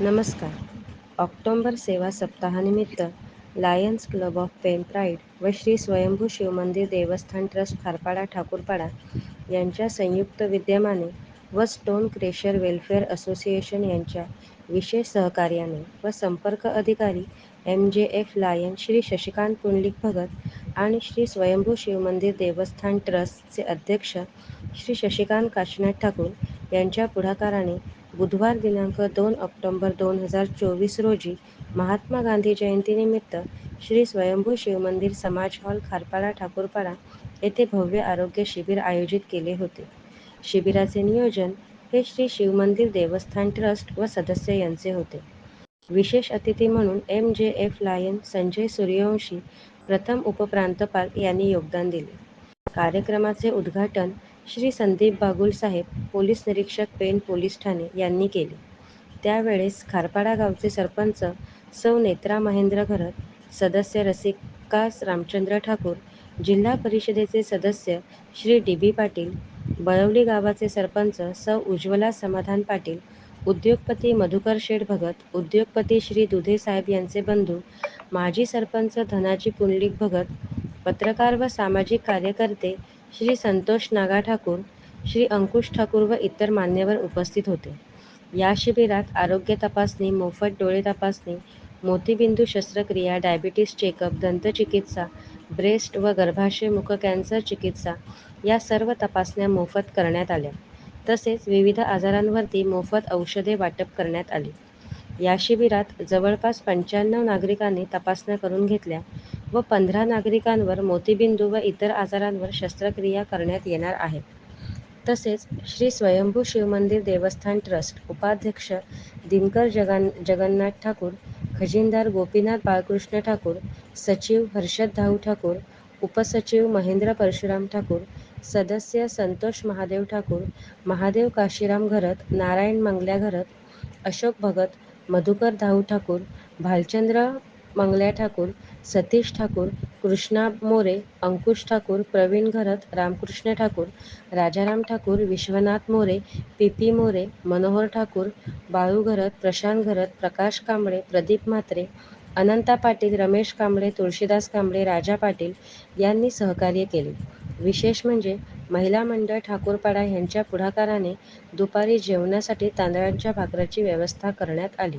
नमस्कार. ऑक्टोंबर सेवा सप्ताहानिमित्त lions club of Pen pride व श्री स्वयंभू शिवमंदिर देवस्थान ट्रस्ट खारपाडा ठाकूरपाडा यांच्या संयुक्त विद्यमाने व स्टोन क्रेशर वेलफेअर असोसिएशन यांच्या विशेष सहकार्याने व संपर्क अधिकारी M J F lion Shri Shashikant Pundalik Bhagat आणि श्री स्वयंभू शिवमंदिर देवस्थान ट्रस्टचे अध्यक्ष श्री शशिकांत काशीनाथ ठाकूर यांच्या पुढाकाराने बुधवार दिनांक दोन ऑक्टोंबर दोन हजार चोवीस रोजी महात्मा गांधी जयंतीनिमित्त श्री स्वयंभू शिवमंदिर समाज हॉल खारपाडा ठाकूरपाडा येथे भव्य आरोग्य शिबिर आयोजित केले होते. शिबिराचे नियोजन हे श्री शिवमंदिर देवस्थान ट्रस्ट व सदस्य यांचे होते. विशेष अतिथी म्हणून M J F lion Sanjay Suryavanshi प्रथम उपप्रांतपाल यांनी योगदान दिले. कार्यक्रमाचे उद्घाटन श्री संदीप बागुल साहेब पोलीस निरीक्षक पेण पोलीस ठाणे यांनी केले. त्यावेळेस खारपाडा गावचे सरपंच सौ नेत्रा महेंद्र घरत, सदस्य रसिका रामचंद्र ठाकूर, जिल्हा परिषदेचे सदस्य श्री डी बी पाटील, बळवली गावाचे सरपंच सौ उज्ज्वला समाधान पाटील, उद्योगपती मधुकर शेठ भगत, उद्योगपती श्री दुधे साहेब यांचे बंधू माजी सरपंच धनाजी पुंडलिक भगत, पत्रकार व सामाजिक कार्यकर्ते श्री संतोष नागा ठाकूर, श्री अंकुश ठाकूर व इतर मान्यवर उपस्थित होते. या शिबिरात आरोग्य तपासणी, मोफत डोळे तपासणी, मोतीबिंदू शस्त्रक्रिया, डायबिटीस चेकअप, दंतचिकित्सा, ब्रेस्ट व गर्भाशय मुख कॅन्सर चिकित्सा या सर्व तपासण्या मोफत करण्यात आल्या. तसेच विविध आजारांवरती मोफत औषधे वाटप करण्यात आली. या शिबिरात जवळपास पंच्याण्णव नागरिकांनी तपासण्या करून घेतल्या व पंधरा नागरिकांवर मोतीबिंदू व इतर आजारांवर शस्त्रक्रिया करण्यात येणार आहेत. तसेच श्री स्वयंभू शिवमंदिर देवस्थान ट्रस्ट उपाध्यक्ष दिनकर जगन्नाथ ठाकूर, खजिनदार गोपीनाथ बाळकृष्ण ठाकूर, सचिव हर्षद धाऊ ठाकूर, उपसचिव महेंद्र परशुराम ठाकूर, सदस्य संतोष महादेव ठाकूर, महादेव काशीराम घरत, नारायण मंगल्या घरत, अशोक भगत, मधुकर धाऊ ठाकूर, भालचंद्र मंगल्या ठाकूर, सतीश ठाकूर, कृष्णा मोरे, अंकुश ठाकूर, प्रवीण घरत, रामकृष्ण ठाकूर, राजाराम ठाकूर, विश्वनाथ मोरे, पी पी मोरे, मनोहर ठाकूर, बाळू घरत, प्रशांत घरत, प्रकाश कांबळे, प्रदीप म्हात्रे, अनंता पाटील, रमेश कांबळे, तुळशीदास कांबळे, राजा पाटील यांनी सहकार्य केले. विशेष म्हणजे महिला मंडळ ठाकूरपाडा यांच्या पुढाकाराने दुपारी जेवणासाठी तांदळाच्या भाकराची व्यवस्था करण्यात आली.